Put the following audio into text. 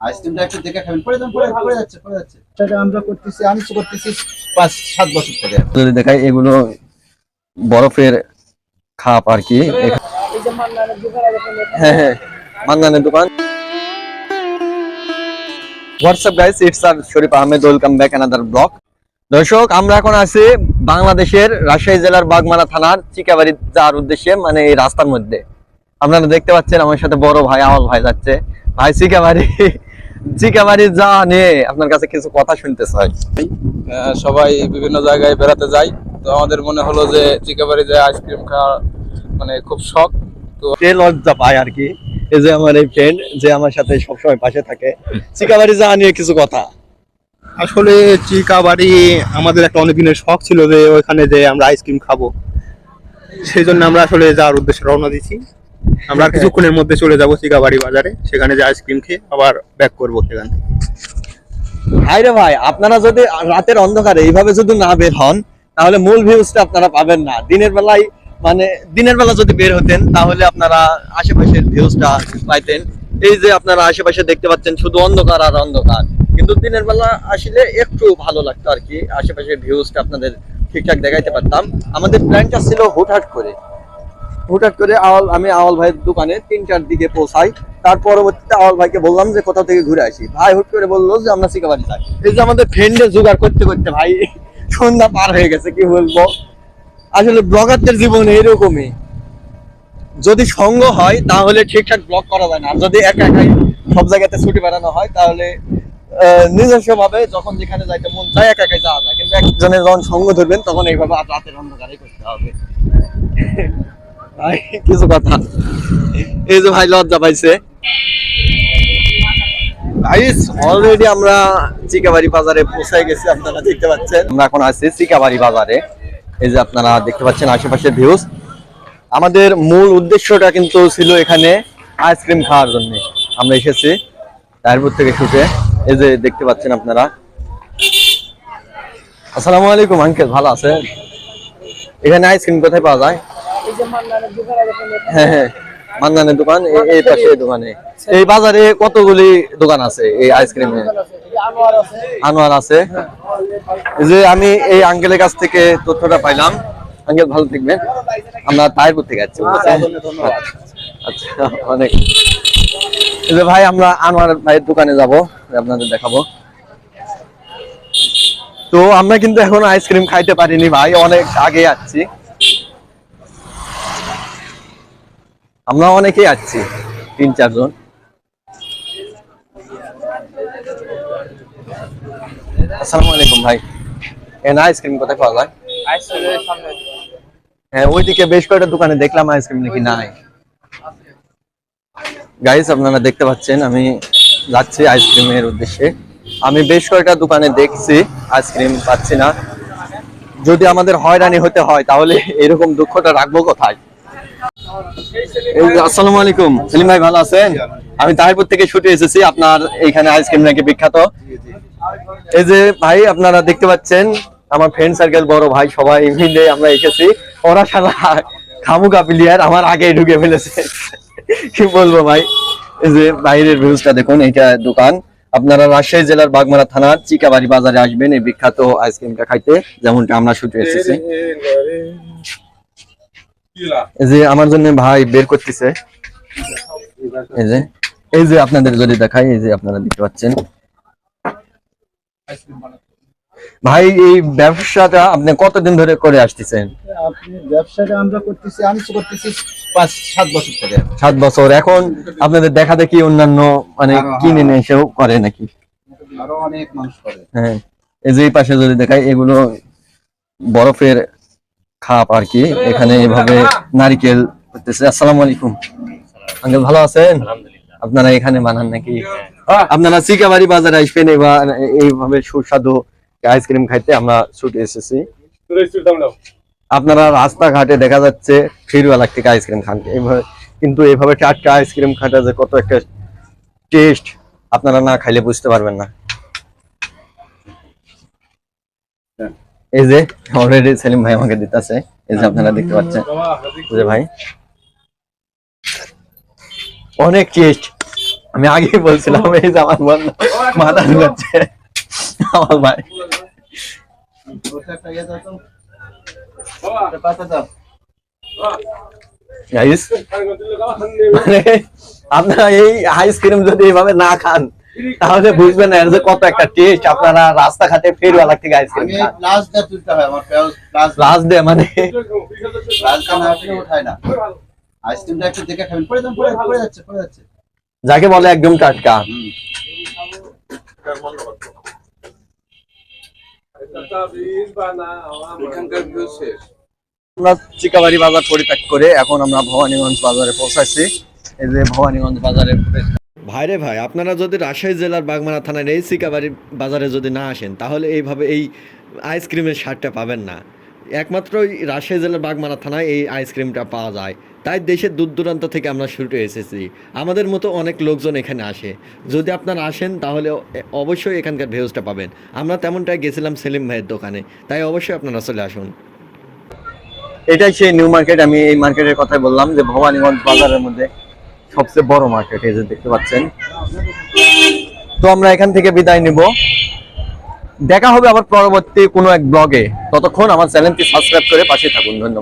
আইসক্রিমটা একটু দেখে খাবেন। পড়ে যান পড়ে পড়ে যাচ্ছে পড়ে যাচ্ছে। সেটা আমরা করতেছি আমি তো করতেছি পাঁচ সাত বছর থেকে যদি দেখাই এগুলো বরফের খাপ আর কি। হ্যাঁ হ্যাঁ মান্নানের দোকান। What's up guys it's are Sharif Ahmed welcome back another blog দর্শক আমরা এখন আছি বাংলাদেশের রাজশাহী জেলার বাগমারা থানার চিকাবাড়ি যাওয়ার উদ্দেশ্যে মানে এই রাস্তার মধ্যে। আপনারা দেখতে পাচ্ছেন আমার সাথে বড় ভাই আওয়াল ভাই যাচ্ছে। ভাই চিকাবাড়ি। চিকাবাড়ি যা নিয়ে আপনার কাছে কিছু কথা শুনতে চাই আহ, সবাই বিভিন্ন জায়গায় বেড়াতে যায় তো আমাদের মনে হলো যে চিকাবাড়ি যে আইসক্রিম খাওয়া মানে খুব শখ। তো লজ্জা পায় আর কি। এই যে আমার এই ফ্রেন্ড যে আমার সাথে সবসময় পাশে থাকে চিকাবাড়ি যা নিয়ে কিছু কথা। আসলে চিকা বাড়ি আমাদের একটা অনেক দিনের শখ ছিল যে ওইখানে যে আমরা আইসক্রিম খাব। সেই জন্য আমরা আসলে যাওয়ার উদ্দেশ্যে রওনা দিচ্ছি আমরা কিছুক্ষণের মধ্যে চলে যাব চিকাবাড়ি বাজারে সেখানে যে আইসক্রিম খেয়ে আবার ব্যাক করব সেখান থেকে। ভাই রে ভাই আপনারা যদি রাতের অন্ধকারে এইভাবে যদি না বের হন তাহলে মূল ভিউজটা আপনারা পাবেন না। দিনের বেলায় মানে দিনের বেলা যদি বের হতেন তাহলে আপনারা আশেপাশের ভিউজটা পাইতেন। এই যে আপনারা আশেপাশে দেখতে পাচ্ছেন শুধু অন্ধকার আর অন্ধকার। কিন্তু দিনের বেলা আসলে একটু ভালো লাগতো আর কি। আশেপাশের ভিউজটা আপনাদের ঠিকঠাক দেখাইতে পারতাম। আমাদের প্ল্যানটা ছিল হুটহাট করে। হুটহাট করে আওয়াল, আমি আওয়াল ভাইয়ের দোকানে তিনটার দিকে পৌঁছাই। তার পরবর্তীতে আওয়াল ভাইকে বললাম যে কোথাও থেকে ঘুরে আসি। ভাই হুট করে বলল যে আমরা শিকাবাড়ি যাই। এই যে আমাদের ফ্রেন্ডে জোগাড় করতে করতে ভাই, সন্ধ্যা পার হয়ে গেছে, কি বলব? আসলে ব্লগারদের জীবন এরকমই। যদি সঙ্গ হয়, তাহলে ঠিকঠাক ব্লগ করা যায় না। যদি একা একাই সব জায়গাতে ছুটি বেড়ানো হয়, তাহলে নিজস্ব ভাবে যখন যেখানে যাইতে মন চায়, একা একাই যাওয়া যায়। কিন্তু একজনের যখন সঙ্গ ধরবেন, তখন এইভাবে রাতের অন্ধকারে করতে হবে। কিছু কথা। এই যে ভাই লজ্জা পাইছে। অলরেডি আমরা চিকাবাড়ি বাজারে পৌঁছে গেছি, আপনারা দেখতে পাচ্ছেন। আমরা এখন আছি চিকাবাড়ি বাজারে। এই যে আপনারা দেখতে পাচ্ছেন ভিউজ আমাদের মূল উদ্দেশ্যটা কিন্তু ছিল এখানে আইসক্রিম খাওয়ার জন্য। আমরা এসেছি তারপর থেকে শুটে এই যে দেখতে পাচ্ছেন আপনারা। আসসালামু আলাইকুম আঙ্কেল ভালো আছেন? এখানে আইসক্রিম কোথায় পাওয়া যায়? হ্যাঁ হ্যাঁ মান্নানের দোকান এই পাশে দোকানে। এই বাজারে কতগুলি দোকান আছে এই আইসক্রিমের আনোয়ার আছে। যে আমি এই আঙ্কেলের কাছ থেকে তথ্যটা পাইলাম। আঙ্কেল ভালো থাকবেন। আমরা তাইরপুর থেকে যাচ্ছি আচ্ছা অনেক। যে ভাই আমরা আনোয়ার ভাইয়ের দোকানে যাব আপনাদের দেখাবো। তো আমরা কিন্তু এখন আইসক্রিম খাইতে পারিনি ভাই অনেক আগে যাচ্ছি আমরা অনেকেই আসছি তিন চারজন। আসসালামু আলাইকুম ভাই। এখানে আইসক্রিম কোথায় পাওয়া যায়? হ্যাঁ ওইদিকে বেশ কয়েকটা দোকানে দেখলাম আইসক্রিম নাকি নাই। গাইস আপনারা দেখতে পাচ্ছেন আমি যাচ্ছি আইসক্রিমের উদ্দেশ্যে। আমি বেশ কয়েকটা দোকানে দেখছি আইসক্রিম পাচ্ছি না। যদি আমাদের হয়রানি হতে হয় তাহলে এরকম দুঃখটা রাখব কোথায়? আসসালামু আলাইকুম। সেলিম ভাই, ভালো আছেন? আমি তাহিরপুর থেকে ছুটে এসেছি, আপনার এইখানে আইসক্রিম নাকি বিখ্যাত? এই যে ভাই, আপনারা দেখতে পাচ্ছেন, আমার ফ্রেন্ড সার্কেল বড় ভাই, সবাই মিলে আমরা এসেছি। ওরা সারা খামুকা প্লেয়ার আমার আগে ঢুকে ফেলেছে। কি বলব ভাই? এই যে বাইরের ভিউজটা দেখুন এটা দোকান। আপনারা রাজশাহী জেলার বাগমারা থানার চিকাবাড়ি বাজারে আসবেন এই বিখ্যাত আইসক্রিমটা খাইতে, যেমনটা আমরা ছুটে এসেছি। যে আমার জন্য ভাই বের করতেছে। এই যে এই যে আপনাদের যদি দেখাই এই যে আপনারা দেখতে পাচ্ছেন। ভাই এই ব্যবসাটা আপনি কতদিন ধরে করে আসতেছেন? আপনি ব্যবসাটা আমরা করতেছি আমি করতেছি পাঁচ সাত বছর থেকে সাত বছর। এখন আপনাদের দেখা দেখি অন্যান্য মানে। কিনে নিয়ে এসেও করে নাকি? আরও অনেক মানুষ করে। হ্যাঁ এই যে এই পাশে যদি দেখাই এগুলো বরফের খাপ আর কি এখানে এভাবে নারিকেল করতেছে আসসালামু আলাইকুম। আঙ্কেল ভালো আছেন? আপনারা এখানে বানান নাকি? আপনারা চিকাবাড়ি বাজারে আসবেন এবার এইভাবে সুস্বাদু আইসক্রিম খাইতে আমরা ছুটে এসেছি। আপনারা রাস্তাঘাটে দেখা যাচ্ছে ফিরওয়ালা থেকে আইসক্রিম খান। এইভাবে কিন্তু এভাবে টাটকা আইসক্রিম খাটা যে কত একটা টেস্ট আপনারা না খাইলে বুঝতে পারবেন না। এই যে অলরেডি সেলিম ভাই আমাকে দিতেছে। এই যে আপনারা দেখতে পাচ্ছেন। এই যে ভাই, অনেক টেস্ট আমি আগেই বলছিলাম, এই যে আমার বন্ধু, মাথা ঢুকাচ্ছে আমার ভাই। ওটা একটা ইয়ে দাও তো। একটা পাতা দাও গাইস মানে আপনারা এই আইসক্রিম যদি এইভাবে না খান তাহলে বুঝবেন না এর যে কত একটা টেস্ট আপনারা রাস্তাঘাটে ফেরওয়ালা থেকে আইসক্রিম আমি খান। প্লাস দিয়ে তুলতে হয় আমার লাস্ট ডে মানে? না হলে ওঠায় না। আইসক্রিমটা একটু দেখে খাবেন। পড়ে যান পড়ে পড়ে যাচ্ছে পড়ে যাচ্ছে। যাকে বলে একদম টাটকা। আমরা চিকাবাড়ি বাজার পরিত্যাগ করে এখন আমরা ভবানীগঞ্জ বাজারে পৌঁছাচ্ছি। এই যে ভবানীগঞ্জ বাজারে ভাইরে ভাই, আপনারা যদি রাজশাহী জেলার বাগমারা থানার এই চিকাবাড়ি বাজারে যদি না আসেন, তাহলে এইভাবে এই আইসক্রিমের স্বাদটা পাবেন না। একমাত্র রাজশাহী জেলার বাগমারা থানায় এই আইসক্রিমটা পাওয়া যায়। তাই দেশের দূর দূরান্ত থেকে আমরা ছুটে এসেছি। আমাদের মতো অনেক লোকজন এখানে আসে। যদি আপনারা আসেন, তাহলে অবশ্যই এখানকার ভেউজটা পাবেন। আমরা তেমনটাই গেছিলাম সেলিম ভাইয়ের দোকানে। তাই অবশ্যই আপনারা চলে আসুন। এটাই সেই নিউ মার্কেট আমি এই মার্কেটের কথাই বললাম যে ভবানীগঞ্জ বাজারের মধ্যে সবচেয়ে বড় মার্কেট এই যে দেখতে পাচ্ছেন। তো আমরা এখান থেকে বিদায় নিব। দেখা হবে আবার পরবর্তী কোনো এক ব্লগে ততক্ষণ আমার চ্যানেলটি সাবস্ক্রাইব করে পাশে থাকুন। ধন্যবাদ।